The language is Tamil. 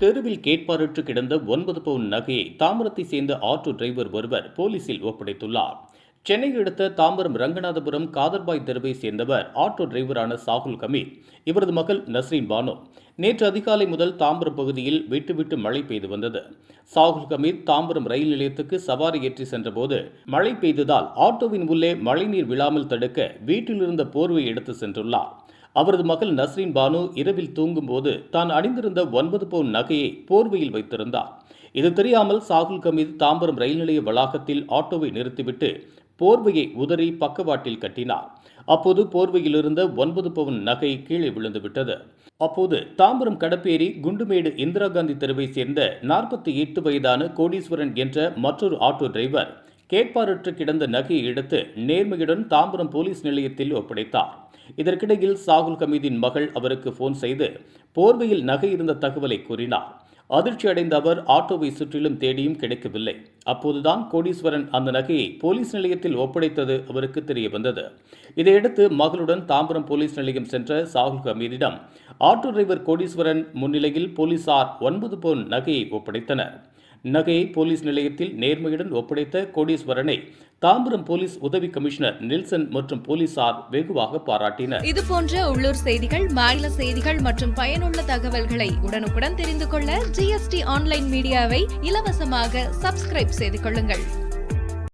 தெருவில் கேட்பாரற்று கிடந்த ஒன்பது பவுன் நகையை தாமரத்தை சேர்ந்த ஆட்டோ டிரைவர் ஒருவர் போலீசில் ஒப்படைத்துள்ளார். சென்னை அடுத்த தாம்பரம் ரங்கநாதபுரம் காதர்பாய் தெருவை சேர்ந்தவர் ஆட்டோ டிரைவரான சாகுல் கமீர் இவரது மகள் நஸ்ரீன் பானு. நேற்று அதிகாலை முதல் தாம்பரம் பகுதியில் விட்டுவிட்டு மழை பெய்து வந்தது. சாகுல் கமீர் தாம்பரம் ரயில் நிலையத்துக்கு சவாரி ஏற்றி சென்றபோது மழை பெய்ததால் ஆட்டோவின் உள்ளே மழைநீர் விழாமல் தடுக்க வீட்டிலிருந்த போர்வை எடுத்து சென்றுள்ளார். அவரது மகள் நஸ்ரீன் பானு இரவில் தூங்கும்போது தான் அணிந்திருந்த ஒன்பது பவுன் நகையை போர்வையில் வைத்திருந்தார். இது தெரியாமல் சாகுல் கமீத் தாம்பரம் ரயில் நிலைய வளாகத்தில் ஆட்டோவை நிறுத்திவிட்டு போர்வையை உதறி பக்கவாட்டில் கட்டினார். அப்போது போர்வையில் இருந்த ஒன்பது பவுன் நகை கீழே விழுந்துவிட்டது. அப்போது தாம்பரம் கடப்பேரி குண்டுமேடு இந்திரா காந்தி தெருவை சேர்ந்த நாற்பத்தி எட்டு வயதான கோடீஸ்வரன் என்ற மற்றொரு ஆட்டோ டிரைவர் கேட்பாரற்று கிடந்த நகையை எடுத்து நேர்மையுடன் தாம்பரம் போலீஸ் நிலையத்தில் ஒப்படைத்தார். இதற்கிடையில் சாகுல் கமீதின் மகள் அவருக்கு போன் செய்து போர்வையில் நகை இருந்த தகவலை கூறினார். அதிர்ச்சி அடைந்த அவர் ஆட்டோவை சுற்றிலும் தேடியும் கிடைக்கவில்லை. அப்போதுதான் கோடீஸ்வரன் அந்த நகையை போலீஸ் நிலையத்தில் ஒப்படைத்தது அவருக்கு தெரிய வந்தது இதையடுத்து மகளுடன் தாம்பரம் போலீஸ் நிலையம் சென்ற சாகுல் ஹமீதிடம் ஆட்டோ டிரைவர் கோடீஸ்வரன் முன்னிலையில் போலீசார் ஒன்பது பவுன் நகையை ஒப்படைத்தனர். நகையை போலீஸ் நிலையத்தில் நேர்மையுடன் ஒப்படைத்த கோடீஸ்வரனை தாம்பரம் போலீஸ் உதவி கமிஷனர் நெல்சன் மற்றும் போலீசார் வெகுவாக பாராட்டினர். இது போன்ற உள்ளூர் செய்திகள் மாநில செய்திகள் மற்றும் பயனுள்ள தகவல்களை உடனுக்குடன் தெரிந்து கொள்ள ஜிஎஸ்டி ஆன்லைன் மீடியாவை இலவசமாக சப்ஸ்கிரைப் செய்து கொள்ளுங்கள்.